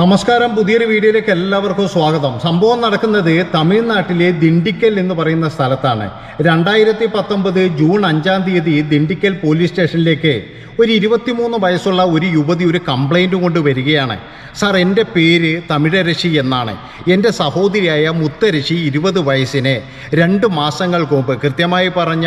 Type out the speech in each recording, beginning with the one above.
നമസ്കാരം. പുതിയൊരു വീഡിയോയിലേക്ക് എല്ലാവർക്കും സ്വാഗതം. സംഭവം നടക്കുന്നത് തമിഴ്നാട്ടിലെ ദിണ്ടിക്കൽ എന്ന് പറയുന്ന സ്ഥലത്താണ്. രണ്ടായിരത്തി പത്തൊമ്പത് ജൂൺ അഞ്ചാം തീയതി ദിണ്ടിക്കൽ പോലീസ് സ്റ്റേഷനിലേക്ക് ഒരു ഇരുപത്തിമൂന്ന് വയസ്സുള്ള ഒരു യുവതി ഒരു കംപ്ലൈന്റും കൊണ്ട് വരികയാണ്. സാർ എന്റെ പേര് തമിഴരശി എന്നാണ്. എന്റെ സഹോദരിയായ മുത്തരശി ഇരുപത് വയസ്സിനെ രണ്ട് മാസങ്ങൾക്ക് മുമ്പ് കൃത്യമായി പറഞ്ഞ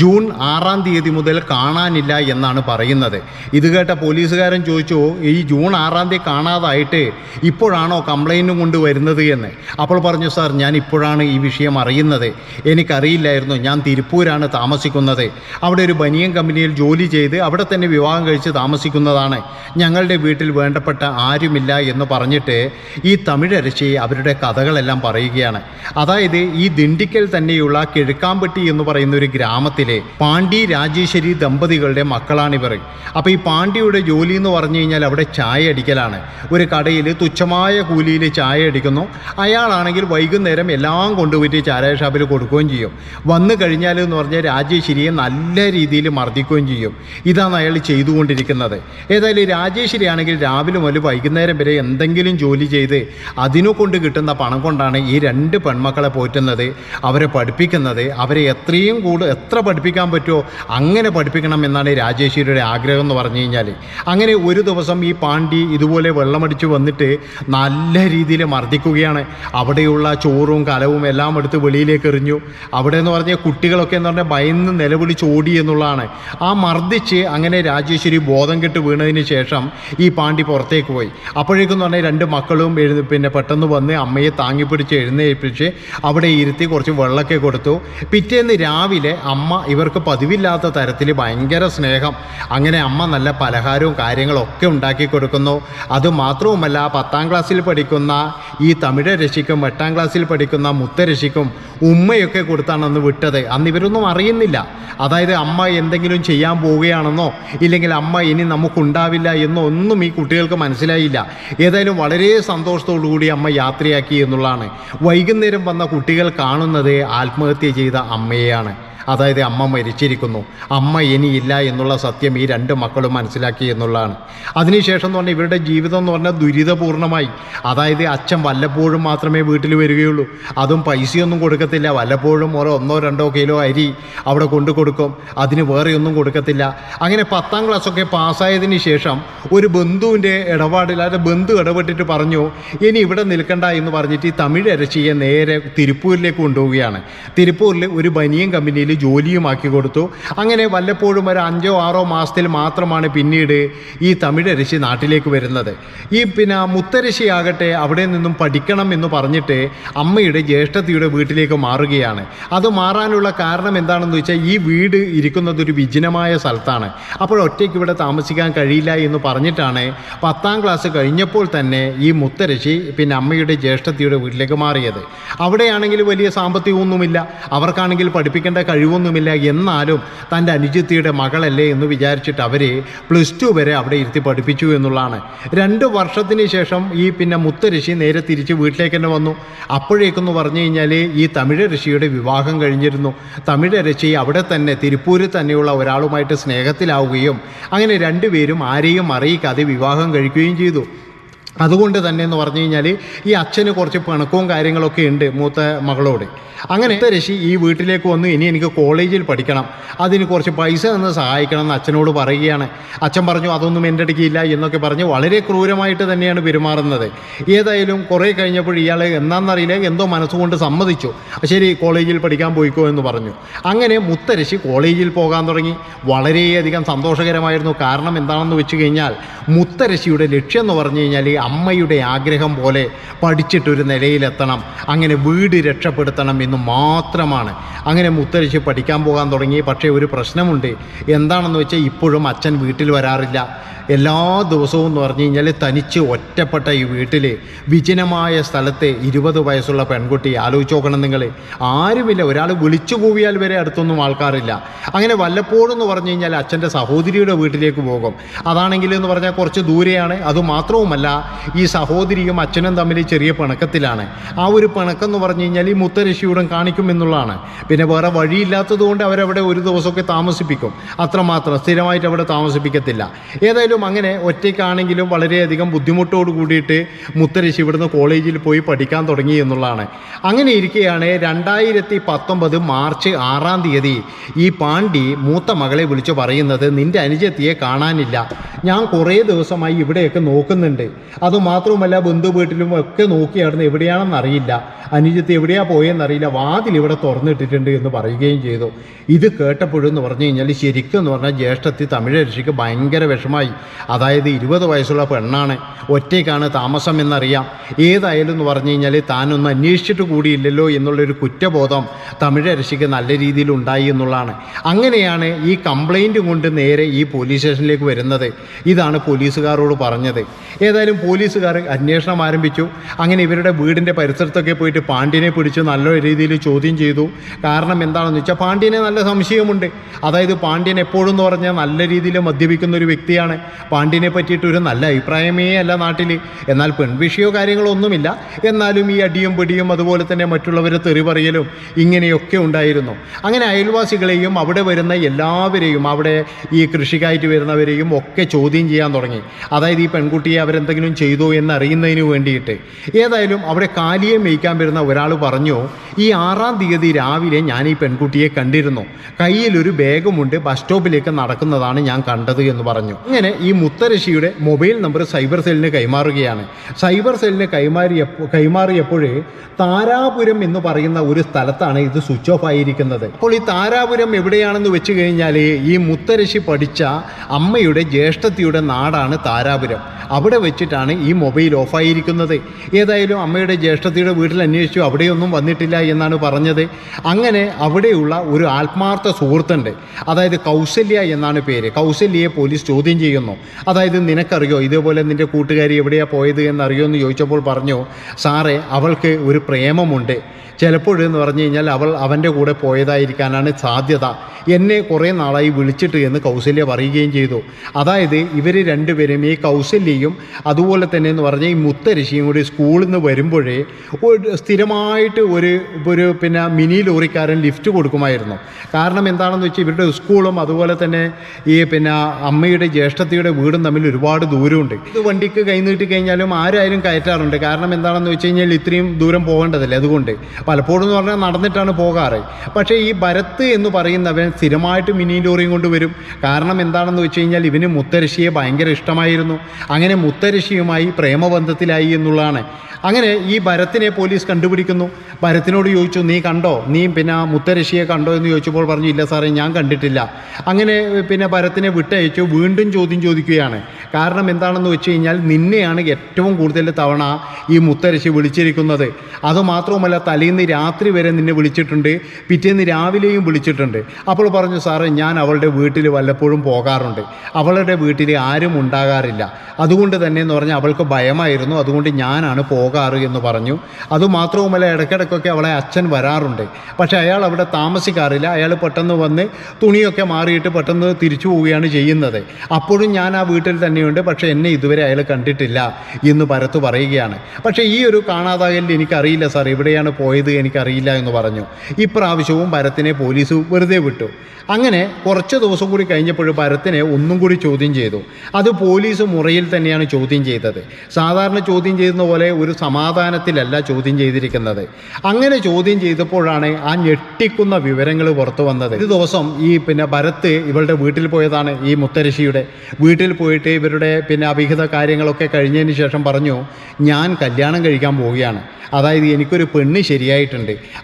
ജൂൺ ആറാം തീയതി മുതൽ കാണാനില്ല എന്നാണ് പറയുന്നത്. ഇത് കേട്ട പോലീസുകാരൻ ചോദിച്ചു ഈ ജൂൺ ആറാം തീയതി കാണാതായിട്ട് ഇപ്പോഴാണോ കംപ്ലൈന്റും കൊണ്ട് വരുന്നത് എന്ന്? അപ്പോൾ പറഞ്ഞു സാർ ഞാൻ ഇപ്പോഴാണ് ഈ വിഷയം അറിയുന്നത്. എനിക്കറിയില്ലായിരുന്നു. ഞാൻ തിരുപ്പൂരാണ് താമസിക്കുന്നത്. അവിടെ ഒരു ബനിയൻ കമ്പനിയിൽ ജോലി ചെയ്ത് അവിടെ തന്നെ വിവാഹം കഴിച്ച് താമസിക്കുന്നതാണ്. ഞങ്ങളുടെ വീട്ടിൽ വേണ്ടപ്പെട്ട ആരുമില്ല എന്ന് പറഞ്ഞിട്ട് ഈ തമിഴരശി അവരുടെ കഥകളെല്ലാം പറയുകയാണ്. അതായത് ഈ ദിണ്ടിക്കൽ തന്നെയുള്ള കിഴക്കാമ്പട്ടി എന്ന് പറയുന്ന ഒരു ഗ്രാമത്തിലെ പാണ്ഡി രാജേശ്വരി ദമ്പതികളുടെ മക്കളാണിവർ. അപ്പോൾ ഈ പാണ്ഡിയുടെ ജോലി എന്ന് പറഞ്ഞു കഴിഞ്ഞാൽ അവിടെ ചായ അടിക്കലാണ്. ഒരു കടയിൽ തുച്ഛമായ കൂലിയിൽ ചായ അടിക്കുന്നു അയാളാണെങ്കിൽ വൈകുന്നേരം എല്ലാം കൊണ്ടുപോയിട്ട് ചാരായ ഷാപ്പിൽ കൊടുക്കുകയും ചെയ്യും. വന്നു കഴിഞ്ഞാൽ എന്ന് പറഞ്ഞാൽ രാജേശ്വരിയെ നല്ല രീതിയിൽ മർദ്ദിക്കുകയും ചെയ്യും. ഇതാണ് അയാൾ ചെയ്തുകൊണ്ടിരിക്കുന്നത്. ഏതായാലും രാജേശ്വരി ആണെങ്കിൽ രാവിലെ മുതൽ വൈകുന്നേരം വരെ എന്തെങ്കിലും ജോലി ചെയ്ത് അതിനു കൊണ്ട് കിട്ടുന്ന പണം കൊണ്ടാണ് ഈ രണ്ട് പെൺമക്കളെ പോറ്റുന്നത് അവരെ പഠിപ്പിക്കുന്നത്. അവരെ എത്രയും കൂടുതൽ എത്ര പഠിപ്പിക്കാൻ പറ്റുമോ അങ്ങനെ പഠിപ്പിക്കണം എന്നാണ് രാജേശ്വരിയുടെ ആഗ്രഹം എന്ന് പറഞ്ഞു കഴിഞ്ഞാൽ അങ്ങനെ ഒരു ദിവസം ഈ പാണ്ഡി ഇതുപോലെ വെള്ളമടിച്ച് വന്നിട്ട് നല്ല രീതിയിൽ മർദ്ദിക്കുകയാണ്. അവിടെയുള്ള ചോറും കലവും എല്ലാം എടുത്ത് വെളിയിലേക്ക് എറിഞ്ഞു. അവിടെ എന്ന് പറഞ്ഞാൽ കുട്ടികളൊക്കെ എന്ന് പറഞ്ഞാൽ ഭയന്ന് നിലവിളിച്ച് ഓടി എന്നുള്ളതാണ്. ആ മർദ്ദിച്ച് അങ്ങനെ രാജേശ്വരി ബോധം കെട്ട് വീണതിന് ശേഷം ഈ പാണ്ഡി പുറത്തേക്ക് പോയി. അപ്പോഴേക്കും എന്ന് പറഞ്ഞാൽ രണ്ട് മക്കളും എഴുതി പിന്നെ പെട്ടെന്ന് വന്ന് അമ്മയെ താങ്ങിപ്പിടിച്ച് എഴുന്നേൽപ്പിച്ച് അവിടെ ഇരുത്തി കുറച്ച് വെള്ളമൊക്കെ കൊടുത്തു. പിറ്റേന്ന് രാവിലെ അമ്മ ഇവർക്ക് പതിവില്ലാത്ത തരത്തിൽ ഭയങ്കര സ്നേഹം. അങ്ങനെ അമ്മ നല്ല പലഹാരവും കാര്യങ്ങളൊക്കെ ഉണ്ടാക്കി കൊടുക്കുന്നു. അതുമാത്രവുമല്ല പത്താം ക്ലാസ്സിൽ പഠിക്കുന്ന ഈ തമിഴ രശിക്കും എട്ടാം ക്ലാസ്സിൽ പഠിക്കുന്ന മുത്ത രക്ഷിക്കും ഉമ്മയൊക്കെ കൊടുത്താണ് അന്ന് വിട്ടത്. അന്ന് ഇവരൊന്നും അറിയുന്നില്ല. അതായത് അമ്മ എന്തെങ്കിലും ചെയ്യാൻ പോവുകയാണെന്നോ ഇല്ലെങ്കിൽ അമ്മ ഇനി നമുക്കുണ്ടാവില്ല എന്നോ ഒന്നും ഈ കുട്ടികൾക്ക് മനസ്സിലായില്ല. ഏതായാലും വളരെ സന്തോഷത്തോടു കൂടി അമ്മ യാത്രയാക്കി എന്നുള്ളതാണ്. വൈകുന്നേരം വന്ന കുട്ടികൾ കാണുന്നത് ആത്മഹത്യ ചെയ്ത അമ്മയെയാണ്. അതായത് അമ്മ മരിച്ചിരിക്കുന്നു. അമ്മ ഇനിയില്ല എന്നുള്ള സത്യം ഈ രണ്ട് മക്കളും മനസ്സിലാക്കി എന്നുള്ളതാണ്. അതിനുശേഷം എന്ന് പറഞ്ഞാൽ ഇവരുടെ ജീവിതം എന്ന് പറഞ്ഞാൽ ദുരിതപൂർണമായി അതായത് അച്ഛൻ വല്ലപ്പോഴും മാത്രമേ വീട്ടിൽ വരികയുള്ളൂ. അതും പൈസയൊന്നും കൊടുക്കത്തില്ല. വല്ലപ്പോഴും ഓരോ ഒന്നോ രണ്ടോ കിലോ അരി അവിടെ കൊണ്ടു കൊടുക്കും. അതിന് വേറെ ഒന്നും കൊടുക്കത്തില്ല. അങ്ങനെ പത്താം ക്ലാസ്സൊക്കെ പാസ്സായതിന് ശേഷം ഒരു ബന്ധുവിന്റെ ഇടപാടിൽ അതായത് ബന്ധു ഇടപെട്ടിട്ട് പറഞ്ഞു ഇനി ഇവിടെ നിൽക്കണ്ട എന്ന് പറഞ്ഞിട്ട് ഈ തമിഴ് അരച്ചിയെ നേരെ തിരുപ്പൂരിലേക്ക് കൊണ്ടുപോവുകയാണ്. തിരുപ്പൂരിൽ ഒരു ബനിയൻ കമ്പനിയിൽ ജോലിയുമാക്കി കൊടുത്തു. അങ്ങനെ വല്ലപ്പോഴും ഒരു അഞ്ചോ ആറോ മാസത്തിൽ മാത്രമാണ് പിന്നീട് ഈ തമിഴ് ഋഷി നാട്ടിലേക്ക് വരുന്നത്. ഈ പിന്നെ മുത്തരശി ആകട്ടെ അവിടെ നിന്നും പഠിക്കണം എന്ന് പറഞ്ഞിട്ട് അമ്മയുടെ ജ്യേഷ്ഠത്തിയുടെ വീട്ടിലേക്ക് മാറുകയാണ്. അത് മാറാനുള്ള കാരണം എന്താണെന്ന് വെച്ചാൽ ഈ വീട് ഇരിക്കുന്നത് ഒരു വിജനമായ സ്ഥലത്താണ്. അപ്പോൾ ഒറ്റയ്ക്ക് ഇവിടെ താമസിക്കാൻ കഴിയില്ല എന്ന് പറഞ്ഞിട്ടാണ് പത്താം ക്ലാസ് കഴിഞ്ഞപ്പോൾ തന്നെ ഈ മുത്തരശി പിന്നെ അമ്മയുടെ ജ്യേഷ്ഠത്തിയുടെ വീട്ടിലേക്ക് മാറിയത്. അവിടെയാണെങ്കിൽ വലിയ സാമ്പത്തികമൊന്നുമില്ല. അവർക്കാണെങ്കിൽ പഠിപ്പിക്കേണ്ട കഴിവൊന്നുമില്ല എന്നാലും തന്റെ അനുജിത്തിയുടെ മകളല്ലേ എന്ന് വിചാരിച്ചിട്ട് അവരെ പ്ലസ് ടു വരെ അവിടെ ഇരുത്തി പഠിപ്പിച്ചു എന്നുള്ളതാണ്. രണ്ട് വർഷത്തിന് ശേഷം ഈ പിന്നെ മുത്തരശി നേരെ തിരിച്ച് വീട്ടിലേക്ക് തന്നെ വന്നു. അപ്പോഴേക്കെന്ന് പറഞ്ഞു കഴിഞ്ഞാൽ ഈ തമിഴ് ഋഷിയുടെ വിവാഹം കഴിഞ്ഞിരുന്നു. തമിഴ് ഋഷി അവിടെ തന്നെ തിരുപ്പൂരിൽ തന്നെയുള്ള ഒരാളുമായിട്ട് സ്നേഹത്തിലാവുകയും അങ്ങനെ രണ്ടുപേരും ആരെയും അറിയിക്കാതെ വിവാഹം കഴിക്കുകയും ചെയ്തു. അതുകൊണ്ട് തന്നെ എന്ന് പറഞ്ഞു കഴിഞ്ഞാൽ ഈ അച്ഛന് കുറച്ച് പിണക്കവും കാര്യങ്ങളൊക്കെ ഉണ്ട് മൂത്ത മകളോട്. അങ്ങനെ രശി ഈ വീട്ടിലേക്ക് വന്നു ഇനി എനിക്ക് കോളേജിൽ പഠിക്കണം. അതിന് കുറച്ച് പൈസ തന്ന് സഹായിക്കണം എന്ന് അച്ഛനോട് പറയുകയാണ്. അച്ഛൻ പറഞ്ഞു അതൊന്നും എന്റെ അടുക്കില്ല എന്നൊക്കെ പറഞ്ഞ് വളരെ ക്രൂരമായിട്ട് തന്നെയാണ് പെരുമാറുന്നത്. ഏതായാലും കുറേ കഴിഞ്ഞപ്പോൾ ഇയാൾ എന്താണെന്നറിയില്ല എന്തോ മനസ്സുകൊണ്ട് സമ്മതിച്ചു. ശരി കോളേജിൽ പഠിക്കാൻ പോയിക്കോ എന്ന് പറഞ്ഞു. അങ്ങനെ മുത്തരശി കോളേജിൽ പോകാൻ തുടങ്ങി. വളരെയധികം സന്തോഷകരമായിരുന്നു. കാരണം എന്താണെന്ന് വെച്ച് കഴിഞ്ഞാൽ മുത്തരശിയുടെ ലക്ഷ്യം എന്ന് പറഞ്ഞു കഴിഞ്ഞാൽ അമ്മയുടെ ആഗ്രഹം പോലെ പഠിച്ചിട്ടൊരു നിലയിലെത്തണം. അങ്ങനെ വീട് രക്ഷപ്പെടുത്തണം എന്ന് മാത്രമാണ്. അങ്ങനെ മുത്തരച്ച് പഠിക്കാൻ പോകാൻ തുടങ്ങി. പക്ഷേ ഒരു പ്രശ്നമുണ്ട്. എന്താണെന്ന് വെച്ചാൽ ഇപ്പോഴും അച്ഛൻ വീട്ടിൽ വരാറില്ല. എല്ലാ ദിവസവും എന്ന് പറഞ്ഞു കഴിഞ്ഞാൽ തനിച്ച് ഒറ്റപ്പെട്ട ഈ വീട്ടിൽ വിജനമായ സ്ഥലത്തെ ഇരുപത് വയസ്സുള്ള പെൺകുട്ടി ആലോചിച്ച് നോക്കണം നിങ്ങൾ ആരുമില്ല. ഒരാൾ വിളിച്ചു കൂവിയാൽ വരെ അടുത്തൊന്നും ആൾക്കാരില്ല. അങ്ങനെ വല്ലപ്പോഴും എന്ന് പറഞ്ഞു കഴിഞ്ഞാൽ അച്ഛന്റെ സഹോദരിയുടെ വീട്ടിലേക്ക് പോകും. അതാണെങ്കിൽ എന്ന് പറഞ്ഞാൽ കുറച്ച് ദൂരെയാണ്. അതുമാത്രവുമല്ല ഈ സഹോദരിയും അച്ഛനും തമ്മിൽ ചെറിയ പിണക്കത്തിലാണ്. ആ ഒരു പിണക്കം എന്ന് പറഞ്ഞു കഴിഞ്ഞാൽ ഈ മുത്തരശിയോടും കാണിക്കും എന്നുള്ളതാണ്. പിന്നെ വേറെ വഴിയില്ലാത്തതുകൊണ്ട് അവരവിടെ ഒരു ദിവസമൊക്കെ താമസിപ്പിക്കും. അത്രമാത്രം സ്ഥിരമായിട്ട് അവിടെ താമസിപ്പിക്കത്തില്ല. ഏതായാലും അങ്ങനെ ഒറ്റയ്ക്കാണെങ്കിലും വളരെയധികം ബുദ്ധിമുട്ടോട് കൂടിയിട്ട് മുത്തരശി ഇവിടുന്ന് കോളേജിൽ പോയി പഠിക്കാൻ തുടങ്ങി എന്നുള്ളതാണ്. അങ്ങനെ ഇരിക്കുകയാണ് രണ്ടായിരത്തി പത്തൊമ്പത് മാർച്ച് ആറാം തീയതി ഈ പാണ്ഡി മൂത്ത മകളെ വിളിച്ച് പറയുന്നത് നിന്റെ അനുജത്തിയെ കാണാനില്ല. ഞാൻ കുറേ ദിവസമായി ഇവിടെയൊക്കെ നോക്കുന്നുണ്ട്. അതുമാത്രവുമല്ല ബന്ധു വീട്ടിലും ഒക്കെ നോക്കിയായിരുന്നു എവിടെയാണെന്ന് അറിയില്ല. അനുജത്ത് എവിടെയാ പോയെന്നറിയില്ല. വാതിൽ ഇവിടെ തുറന്നിട്ടിട്ടുണ്ട് എന്ന് പറയുകയും ചെയ്തു. ഇത് കേട്ടപ്പോഴെന്ന് പറഞ്ഞു കഴിഞ്ഞാൽ ശരിക്കും എന്ന് പറഞ്ഞാൽ ജ്യേഷ്ഠത്തി തമിഴ് ഋഷിക്ക് ഭയങ്കര വിഷമായി. അതായത് ഇരുപത് വയസ്സുള്ള പെണ്ണാണ്. ഒറ്റയ്ക്കാണ് താമസം എന്നറിയാം. ഏതായാലും എന്ന് പറഞ്ഞു കഴിഞ്ഞാൽ താനൊന്നും അന്വേഷിച്ചിട്ട് കൂടിയില്ലല്ലോ എന്നുള്ളൊരു കുറ്റബോധം തമിഴ് ഋഷിക്ക് നല്ല രീതിയിൽ ഉണ്ടായി എന്നുള്ളതാണ്. അങ്ങനെയാണ് ഈ കംപ്ലൈന്റ് കൊണ്ട് നേരെ ഈ പോലീസ് സ്റ്റേഷനിലേക്ക് വരുന്നത്. ഇതാണ് പോലീസുകാരോട് പറഞ്ഞത്. ഏതായാലും പോലീസുകാർ അന്വേഷണം ആരംഭിച്ചു. അങ്ങനെ ഇവരുടെ വീടിന്റെ പരിസരത്തൊക്കെ പോയിട്ട് പാണ്ഡ്യനെ പിടിച്ച് നല്ല രീതിയിൽ ചോദ്യം ചെയ്തു. കാരണം എന്താണെന്ന് വെച്ചാൽ പാണ്ഡ്യനെ നല്ല സംശയമുണ്ട്. അതായത് പാണ്ഡ്യൻ എപ്പോഴും എന്ന് പറഞ്ഞാൽ നല്ല രീതിയിൽ മദ്യപിക്കുന്ന ഒരു വ്യക്തിയാണ്. പാണ്ഡ്യനെ പറ്റിയിട്ട് ഒരു നല്ല അഭിപ്രായമേ അല്ല നാട്ടിൽ. എന്നാൽ പെൺവിഷയോ കാര്യങ്ങളോ ഒന്നുമില്ല. എന്നാലും ഈ അടിയും പിടിയും അതുപോലെ തന്നെ മറ്റുള്ളവരെ തെറി പറയലും ഇങ്ങനെയൊക്കെ ഉണ്ടായിരുന്നു. അങ്ങനെ അയൽവാസികളെയും അവിടെ വരുന്ന എല്ലാവരെയും അവിടെ ഈ കൃഷിക്കായിട്ട് വരുന്നവരെയും ഒക്കെ ചോദ്യം ചെയ്യാൻ തുടങ്ങി. അതായത് ഈ പെൺകുട്ടിയെ അവരെന്തെങ്കിലും ചെയ്തോ എന്നറിയുന്നതിന് വേണ്ടിയിട്ട്. ഏതായാലും അവിടെ കാലിയെ മേയ്ക്കാൻ വരുന്ന ഒരാൾ പറഞ്ഞു ഈ ആറാം തീയതി രാവിലെ ഞാൻ ഈ പെൺകുട്ടിയെ കണ്ടിരുന്നു. കയ്യിലൊരു ബാഗുമുണ്ട് ബസ് സ്റ്റോപ്പിലേക്ക് നടക്കുന്നതാണ് ഞാൻ കണ്ടത് എന്ന് പറഞ്ഞു. അങ്ങനെ ഈ മുത്തരശിയുടെ മൊബൈൽ നമ്പർ സൈബർ സെല്ലിന് കൈമാറുകയാണ്. സൈബർ സെല്ലിന് കൈമാറിയപ്പോൾ കൈമാറിയപ്പോഴേ താരാപുരം എന്ന് പറയുന്ന ഒരു സ്ഥലത്താണ് ഇത് സ്വിച്ച് ഓഫ് ആയിരിക്കുന്നത്. അപ്പോൾ ഈ താരാപുരം എവിടെയാണെന്ന് വെച്ച് കഴിഞ്ഞാൽ ഈ മുത്തരശി പഠിച്ച അമ്മയുടെ ജ്യേഷ്ഠത്തിയുടെ നാടാണ് താരാപുരം. അവിടെ വെച്ചിട്ടാണ് ഈ മൊബൈൽ ഓഫായിരിക്കുന്നത്. ഏതായാലും അമ്മയുടെ ജ്യേഷ്ഠത്തിയുടെ വീട്ടിൽ അന്വേഷിച്ചു അവിടെയൊന്നും വന്നിട്ടില്ല എന്നാണ് പറഞ്ഞത്. അങ്ങനെ അവിടെയുള്ള ഒരു ആത്മാർത്ഥ സുഹൃത്തുണ്ട്. അതായത് കൗശല്യ എന്നാണ് പേര്. കൗശല്യയെ പോലീസ് ചോദ്യം ചെയ്യുന്നു. അതായത് നിനക്കറിയോ ഇതേപോലെ നിന്റെ കൂട്ടുകാരി എവിടെയാണ് പോയത് എന്നറിയോ എന്ന് ചോദിച്ചപ്പോൾ പറഞ്ഞു സാറേ അവൾക്ക് ഒരു പ്രേമമുണ്ട്. ചിലപ്പോഴെന്ന് പറഞ്ഞു കഴിഞ്ഞാൽ അവൾ അവന്റെ കൂടെ പോയതായിരിക്കാനാണ് സാധ്യത. എന്നെ കുറേ നാളായി വിളിച്ചിട്ട് എന്ന് കൗസല്യ പറയുകയും ചെയ്തു. അതായത് ഇവർ രണ്ടുപേരും ഈ കൗസല്യയും അതുപോലെ തന്നെ എന്ന് പറഞ്ഞാൽ ഈ മുത്തരശിയും കൂടി സ്കൂളിൽ നിന്ന് വരുമ്പോഴേ ഒരു സ്ഥിരമായിട്ട് ഒരു ഒരു പിന്നെ മിനി ലോറിക്കാരൻ ലിഫ്റ്റ് കൊടുക്കുമായിരുന്നു. കാരണം എന്താണെന്ന് വെച്ചാൽ ഇവരുടെ സ്കൂളും അതുപോലെ തന്നെ ഈ പിന്നെ അമ്മയുടെ ജ്യേഷ്ഠത്തിയുടെ വീടും തമ്മിൽ ഒരുപാട് ദൂരമുണ്ട്. ഇത് വണ്ടിക്ക് കൈനീട്ടി കഴിഞ്ഞാലും ആരായാലും കയറ്റാറുണ്ട്. കാരണം എന്താണെന്ന് വെച്ച് കഴിഞ്ഞാൽ ഇത്രയും ദൂരം പോകേണ്ടതല്ലേ? അതുകൊണ്ട് പലപ്പോഴും എന്ന് പറഞ്ഞാൽ നടന്നിട്ടാണ് പോകാറ്. പക്ഷേ ഈ ഭരത്ത് എന്ന് പറയുന്നവൻ സ്ഥിരമായിട്ട് മിനി ലോറിയും കൊണ്ട് വരും. കാരണം എന്താണെന്ന് വെച്ച് കഴിഞ്ഞാൽ ഇവന് മുത്തരശിയെ ഭയങ്കര ഇഷ്ടമായിരുന്നു. അങ്ങനെ മുത്തരശിയുമായി പ്രേമബന്ധത്തിലായി എന്നുള്ളതാണ്. അങ്ങനെ ഈ ഭരത്തിനെ പോലീസ് കണ്ടുപിടിക്കുന്നു. ഭരത്തിനോട് ചോദിച്ചു നീ കണ്ടോ? നീ പിന്നെ മുത്തരശിയെ കണ്ടോ? എന്ന് ചോദിച്ചപ്പോൾ പറഞ്ഞു ഇല്ല സാറേ ഞാൻ കണ്ടിട്ടില്ല. അങ്ങനെ പിന്നെ ഭരത്തിനെ വിട്ടയച്ചു. വീണ്ടും ചോദ്യം ചോദിക്കുകയാണ്. കാരണം എന്താണെന്ന് വെച്ച് കഴിഞ്ഞാൽ നിന്നെയാണ് ഏറ്റവും കൂടുതൽ തവണ ഈ മുത്തരശി വിളിച്ചിരിക്കുന്നത്. അതുമാത്രവുമല്ല തലേന്ന് രാത്രി വരെ നിന്നെ വിളിച്ചിട്ടുണ്ട് പിറ്റേന്ന് രാവിലെയും വിളിച്ചിട്ടുണ്ട്. അപ്പോൾ പറഞ്ഞു സാറേ ഞാൻ അവളുടെ വീട്ടിൽ വല്ലപ്പോഴും പോകാറുണ്ട്. അവളുടെ വീട്ടിൽ ആരും ഉണ്ടാകാറില്ല. അതുകൊണ്ട് തന്നെ എന്ന് പറഞ്ഞാൽ അവൾക്ക് ഭയമായിരുന്നു. അതുകൊണ്ട് ഞാനാണ് പോകാറ് എന്ന് പറഞ്ഞു. അതുമാത്രവുമല്ല ഇടയ്ക്കിടയ്ക്കൊക്കെ അവളെ അച്ഛൻ വരാറുണ്ട്. പക്ഷേ അയാൾ അവിടെ താമസിക്കാറില്ല. അയാൾ പെട്ടെന്ന് വന്ന് തുണിയൊക്കെ മാറിയിട്ട് പെട്ടെന്ന് തിരിച്ചു പോവുകയാണ് ചെയ്യുന്നത്. അപ്പോഴും ഞാൻ ആ വീട്ടിൽ തന്നെയുണ്ട്. പക്ഷേ എന്നെ ഇതുവരെ അയാൾ കണ്ടിട്ടില്ല എന്ന് ഭരത്ത് പറയുകയാണ്. പക്ഷേ ഈ ഒരു കാണാതാകലിൽ എനിക്കറിയില്ല സാർ എവിടെയാണ് പോയത് എനിക്കറിയില്ല എന്ന് പറഞ്ഞു. ഇപ്രാവശ്യവും ഭരത്തിനെ പോലീസ് വെറുതെ വിട്ടു. അങ്ങനെ കുറച്ച് ദിവസം കൂടി കഴിഞ്ഞപ്പോൾ ഭരത്തിനെ ഒന്നും കൂടി ചോദ്യം ചെയ്തു. അത് പോലീസ് മുറിയിൽ തന്നെയാണ് ചോദ്യം ചെയ്തത്. സാധാരണ ചോദ്യം ചെയ്യുന്ന പോലെ ഒരു സമാധാനത്തിലല്ല ചോദ്യം ചെയ്തിരിക്കുന്നത്. അങ്ങനെ ചോദ്യം ചെയ്തപ്പോഴാണ് ആ ഞെട്ടിക്കുന്ന വിവരങ്ങൾ പുറത്തു വന്നത്. ഒരു ദിവസം ഈ പിന്നെ ഭരത്ത് ഇവളുടെ വീട്ടിൽ പോയതാണ് ഈ മുത്തരശിയുടെ. വീട്ടിൽ പോയിട്ട് ഇവരുടെ പിന്നെ അവിഹിത കാര്യങ്ങളൊക്കെ കഴിഞ്ഞതിന് ശേഷം പറഞ്ഞു ഞാൻ കല്യാണം കഴിക്കാൻ പോവുകയാണ്. അതായത് എനിക്കൊരു പെണ്ണ് ശരിയായിട്ടുണ്ട്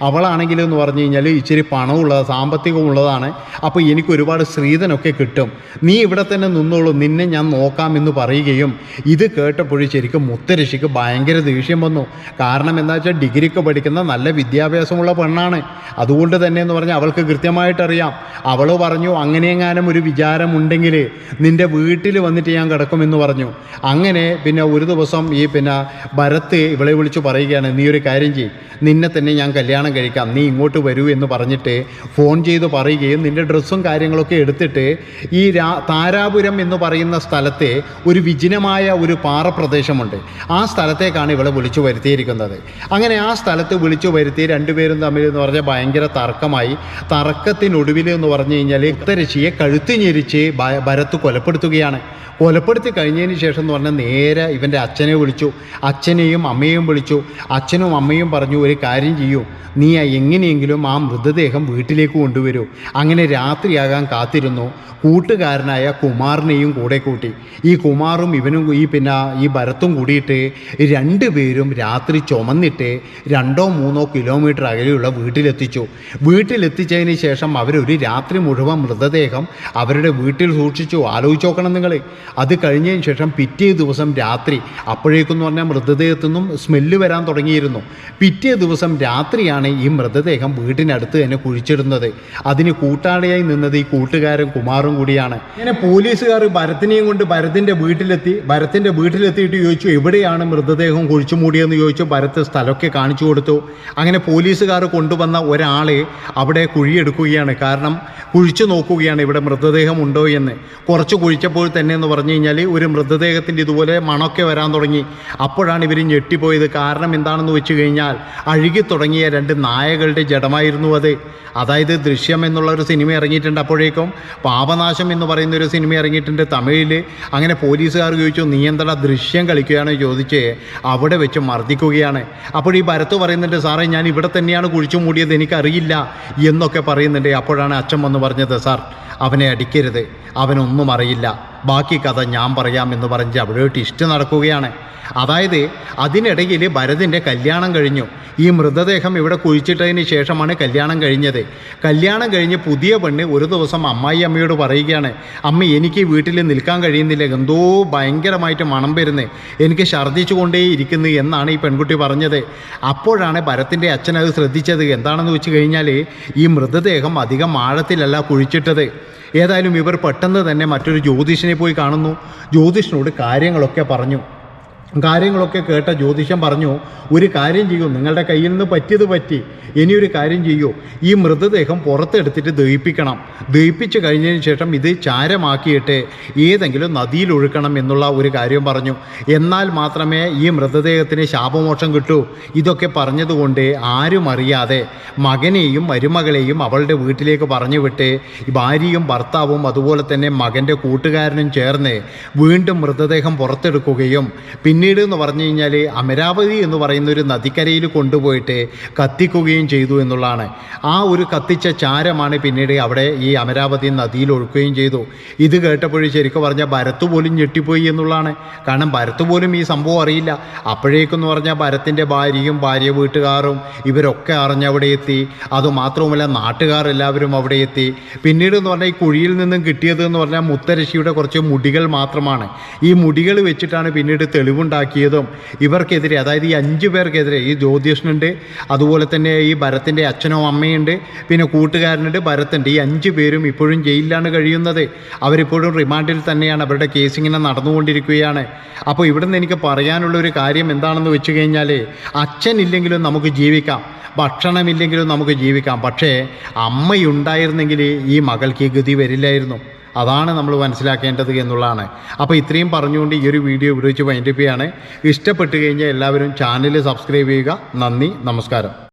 അവളാണെങ്കിൽ എന്ന് പറഞ്ഞു കഴിഞ്ഞാൽ ഇച്ചിരി പണമുള്ളത് സാമ്പത്തികമുള്ളതാണ് അപ്പോൾ എനിക്ക് ഒരുപാട് സ്ത്രീധനൊക്കെ കിട്ടും. നീ ഇവിടെ തന്നെ നിന്നോളൂ നിന്നെ ഞാൻ നോക്കാമെന്ന് പറയുകയും ഇത് കേട്ടപ്പോഴും ശരിക്കും മുത്തരശിക്ക് ഭയങ്കര ദേഷ്യം വന്നു. കാരണം എന്താ വെച്ചാൽ ഡിഗ്രിക്ക് പഠിക്കുന്ന നല്ല വിദ്യാഭ്യാസമുള്ള പെണ്ണാണ്. അതുകൊണ്ട് തന്നെ എന്ന് പറഞ്ഞാൽ അവൾക്ക് കൃത്യമായിട്ടറിയാം. അവൾ പറഞ്ഞു അങ്ങനെയെങ്ങാനും ഒരു വിചാരമുണ്ടെങ്കിൽ നിന്റെ വീട്ടിൽ വന്നിട്ട് ഞാൻ കിടക്കുമെന്ന് പറഞ്ഞു. അങ്ങനെ പിന്നെ ഒരു ദിവസം ഈ പിന്നെ ഭരത്ത് ഇവളെ വിളിച്ച് പറയുകയാണ് നീ ഒരു കാര്യം ചെയ്യും. നിന്നെ തന്നെ ഞാൻ കല്യാണം കഴിക്കാം. നീ ഇങ്ങോട്ട് വരൂ എന്ന് പറഞ്ഞിട്ട് ഫോൺ ചെയ്ത് പറയുകയും നിന്റെ ഡ്രസ്സും കാര്യങ്ങളൊക്കെ എടുത്തിട്ട് ഈ രാ താരാപുരം എന്ന് പറയുന്ന സ്ഥലത്തെ ഒരു വിജനമായ ഒരു പാറപ്രദേശമുണ്ട്. ആ സ്ഥലത്തേക്കാണ് ഇവളെ വിളിച്ചു വരുത്തിയിരിക്കുന്നത്. അങ്ങനെ ആ സ്ഥലത്ത് വിളിച്ചു വരുത്തി രണ്ടുപേരും തമ്മിൽ എന്ന് പറഞ്ഞാൽ ഭയങ്കര തർക്കമായി. തർക്കത്തിനൊടുവിൽ എന്ന് പറഞ്ഞു കഴിഞ്ഞാൽ ഉത്തരശിയെ കഴുത്തി ഞെരിച്ച് ഭരത്ത് ഭരത് കൊലപ്പെടുത്തുകയാണ്. കൊലപ്പെടുത്തി കഴിഞ്ഞതിന് ശേഷം എന്ന് പറഞ്ഞാൽ നേരെ ഇവന്റെ അച്ഛനെ വിളിച്ചു. അച്ഛനെയും അമ്മയെയും വിളിച്ചു. അച്ഛനും അമ്മയും പറഞ്ഞു ഒരു കാര്യം ചെയ്യൂ. നീ എങ്ങനെയെങ്കിലും ആ മൃതദേഹം വീട്ടിലേക്ക് കൊണ്ടുവരൂ. അങ്ങനെ രാത്രിയാകാൻ കാത്തിരുന്നു. കൂട്ടുകാരനായ കുമാറിനെയും കൂടെ കൂട്ടി. ഈ കുമാറും ഇവനും ഈ പിന്നെ ഈ ഭരത്തും കൂടിയിട്ട് രണ്ടുപേരും രാത്രി ചുമന്നിട്ട് രണ്ടോ മൂന്നോ കിലോമീറ്റർ അകലെയുള്ള വീട്ടിലെത്തിച്ചു. വീട്ടിലെത്തിച്ചതിന് ശേഷം അവരൊരു രാത്രി മുഴുവൻ മൃതദേഹം അവരുടെ വീട്ടിൽ സൂക്ഷിച്ചു. ആലോചിച്ച് നോക്കണം നിങ്ങൾ അത് കഴിഞ്ഞതിന് ശേഷം പിറ്റേ ദിവസം രാത്രി അപ്പോഴേക്കെന്ന് പറഞ്ഞാൽ മൃതദേഹത്തു നിന്നും സ്മെല്ല് വരാൻ തുടങ്ങിയിരുന്നു. പിറ്റേ ദിവസം രാത്രിയാണ് ഈ മൃതദേഹം വീട്ടിനടുത്ത് തന്നെ കുഴിച്ചിടുന്നത്. അതിന് കൂട്ടാളിയായി നിന്നത് ഈ കൂട്ടുകാരൻ കുമാറും കൂടിയാണ്. ഇങ്ങനെ പോലീസുകാർ ഭരത്തിനെയും കൊണ്ട് ഭരത്തിന്റെ വീട്ടിലെത്തി. ഭരത്തിന്റെ വീട്ടിലെത്തിയിട്ട് ചോദിച്ചു എവിടെയാണ് മൃതദേഹം കുഴിച്ചു മൂടിയെന്ന് ചോദിച്ചു. ഭരത്ത് സ്ഥലമൊക്കെ കാണിച്ചു കൊടുത്തു. അങ്ങനെ പോലീസുകാർ കൊണ്ടുവന്ന ഒരാളെ അവിടെ കുഴിയെടുക്കുകയാണ്. കാരണം കുഴിച്ചു നോക്കുകയാണ് ഇവിടെ മൃതദേഹം ഉണ്ടോ എന്ന്. കുറച്ച് കുഴിച്ചപ്പോൾ തന്നെ എന്ന് പറഞ്ഞു കഴിഞ്ഞാൽ ഒരു മൃതദേഹത്തിന്റെ ഇതുപോലെ മണമൊക്കെ വരാൻ തുടങ്ങി. അപ്പോഴാണ് ഇവർ ഞെട്ടിപ്പോയത്. കാരണം എന്താണെന്ന് വെച്ച് കഴിഞ്ഞാൽ അഴുകി തുടങ്ങിയ രണ്ട് നായകളുടെ ജഡമായിരുന്നു അത്. അതായത് ദൃശ്യം എന്നുള്ള ഒരു സിനിമ ഇറങ്ങിയിട്ടുണ്ട് അപ്പോഴേക്കും. പാപനാശം എന്ന് പറയുന്ന ഒരു സിനിമ ഇറങ്ങിയിട്ടുണ്ട് തമിഴിൽ അങ്ങനെ പോലീസുകാർ ചോദിച്ചു നീ എന്താ ദൃശ്യം കളിക്കുകയാണ്? ചോദിച്ച് അവിടെ വെച്ച് മർദ്ദിക്കുകയാണ്. അപ്പോൾ ഈ ഭരത്ത് പറയുന്നുണ്ട് സാറേ ഞാൻ ഇവിടെ തന്നെയാണ് കുഴിച്ചു മൂടിയത്. എനിക്കറിയില്ല എന്നൊക്കെ പറയുന്നുണ്ട്. അപ്പോഴാണ് അച്ഛൻ വന്ന് പറഞ്ഞത് സാർ അവനെ അടിക്കരുത്. അവനൊന്നും അറിയില്ല. ബാക്കി കഥ ഞാൻ പറയാം എന്ന് പറഞ്ഞ് അവിടോട്ട് ഇഷ്ടം നടക്കുകയാണ്. അതായത് അതിനിടയിൽ ഭരതിന്റെ കല്യാണം കഴിഞ്ഞു. ഈ മൃതദേഹം ഇവിടെ കുഴിച്ചിട്ടതിന് ശേഷമാണ് കല്യാണം കഴിഞ്ഞത്. കല്യാണം കഴിഞ്ഞ് പുതിയ പെണ്ണ് ഒരു ദിവസം അമ്മായി അമ്മയോട് പറയുകയാണ് അമ്മ എനിക്ക് വീട്ടിൽ നിൽക്കാൻ കഴിയുന്നില്ല. എന്തോ ഭയങ്കരമായിട്ട് മണം വരുന്നത് എനിക്ക് ഛർദ്ദിച്ചു കൊണ്ടേ ഇരിക്കുന്നു എന്നാണ് ഈ പെൺകുട്ടി പറഞ്ഞത്. അപ്പോഴാണ് ഭരത്തിന്റെ അച്ഛൻ അത് ശ്രദ്ധിച്ചത്. എന്താണെന്ന് വെച്ച് കഴിഞ്ഞാൽ ഈ മൃതദേഹം അധികം ആഴത്തിലല്ല കുഴിച്ചിട്ടത്. ഏതായാലും ഇവർ പെട്ടെന്ന് തന്നെ മറ്റൊരു ജ്യോതിഷനെ പോയി കാണുന്നു. ജ്യോതിഷനോട് കാര്യങ്ങളൊക്കെ പറഞ്ഞു. കാര്യങ്ങളൊക്കെ കേട്ട ജ്യോതിഷം പറഞ്ഞു ഒരു കാര്യം ചെയ്യൂ നിങ്ങളുടെ കയ്യിൽ നിന്ന് പറ്റിയത് പറ്റി ഇനിയൊരു കാര്യം ചെയ്യൂ. ഈ മൃതദേഹം പുറത്തെടുത്തിട്ട് ദഹിപ്പിക്കണം. ദഹിപ്പിച്ച് കഴിഞ്ഞതിന് ശേഷം ഇത് ചാരമാക്കിയിട്ട് ഏതെങ്കിലും നദിയിൽ ഒഴുക്കണം എന്നുള്ള ഒരു കാര്യം പറഞ്ഞു. എന്നാൽ മാത്രമേ ഈ മൃതദേഹത്തിന് ശാപമോക്ഷം കിട്ടൂ. ഇതൊക്കെ പറഞ്ഞതുകൊണ്ട് ആരും അറിയാതെ മകനെയും മരുമകളെയും അവളുടെ വീട്ടിലേക്ക് പറഞ്ഞു വിട്ട് ഭാര്യയും ഭർത്താവും അതുപോലെ തന്നെ മകന്റെ കൂട്ടുകാരനും ചേർന്ന് വീണ്ടും മൃതദേഹം പുറത്തെടുക്കുകയും പിന്നീട് എന്ന് പറഞ്ഞു കഴിഞ്ഞാൽ അമരാവതി എന്ന് പറയുന്ന ഒരു നദിക്കരയിൽ കൊണ്ടുപോയിട്ട് കത്തിക്കുകയും ചെയ്തു എന്നുള്ളതാണ്. ആ ഒരു കത്തിച്ച ചാരമാണ് പിന്നീട് അവിടെ ഈ അമരാവതി നദിയിൽ ഒഴുക്കുകയും ചെയ്തു. ഇത് കേട്ടപ്പോഴും ശരിക്കും പറഞ്ഞാൽ ഭരത്ത് പോലും ഞെട്ടിപ്പോയി എന്നുള്ളതാണ്. കാരണം ഭരത്ത് പോലും ഈ സംഭവം അറിയില്ല. അപ്പോഴേക്കെന്ന് പറഞ്ഞാൽ ഭരത്തിന്റെ ഭാര്യയും ഭാര്യ വീട്ടുകാരും ഇവരൊക്കെ അറിഞ്ഞവിടെ എത്തി. അതുമാത്രവുമല്ല നാട്ടുകാർ എല്ലാവരും അവിടെ എത്തി. പിന്നീട് എന്ന് പറഞ്ഞാൽ ഈ കുഴിയിൽ നിന്നും കിട്ടിയത് എന്ന് പറഞ്ഞാൽ മുത്തരശിയുടെ കുറച്ച് മുടികൾ മാത്രമാണ്. ഈ മുടികൾ വെച്ചിട്ടാണ് പിന്നീട് തെളിവുണ്ടാക്കിയതും ഇവർക്കെതിരെ അതായത് ഈ അഞ്ച് പേർക്കെതിരെ ഈ ജ്യോതിഷനുണ്ട് അതുപോലെ തന്നെ ഈ ഭരത്തിന്റെ അച്ഛനോ അമ്മയുണ്ട് പിന്നെ കൂട്ടുകാരനുണ്ട് ഭരത്തുണ്ട് ഈ അഞ്ച് പേരും ഇപ്പോഴും ജയിലിലാണ് കഴിയുന്നത്. അവരിപ്പോഴും റിമാൻഡിൽ തന്നെയാണ് അവരുടെ കേസ് ഇങ്ങനെ നടന്നുകൊണ്ടിരിക്കുകയാണ്. അപ്പോൾ ഇവിടെ നിന്ന് എനിക്ക് പറയാനുള്ള ഒരു കാര്യം എന്താണെന്ന് വെച്ച് കഴിഞ്ഞാൽ അച്ഛനില്ലെങ്കിലും നമുക്ക് ജീവിക്കാം ഭക്ഷണമില്ലെങ്കിലും നമുക്ക് ജീവിക്കാം. പക്ഷേ അമ്മയുണ്ടായിരുന്നെങ്കിൽ ഈ മകൾക്ക് ഈ ഗതി വരില്ലായിരുന്നു. അതാണ് നമ്മൾ മനസ്സിലാക്കേണ്ടത് എന്നുള്ളതാണ്. അപ്പോൾ ഇത്രയും പറഞ്ഞുകൊണ്ട് ഈ ഒരു വീഡിയോ ഇവിടെ വെച്ച് വൈൻഡപ്പ് ചെയ്യാണ്. ഇഷ്ടപ്പെട്ട് കഴിഞ്ഞാൽ എല്ലാവരും ചാനൽ സബ്സ്ക്രൈബ് ചെയ്യുക. നന്ദി നമസ്കാരം.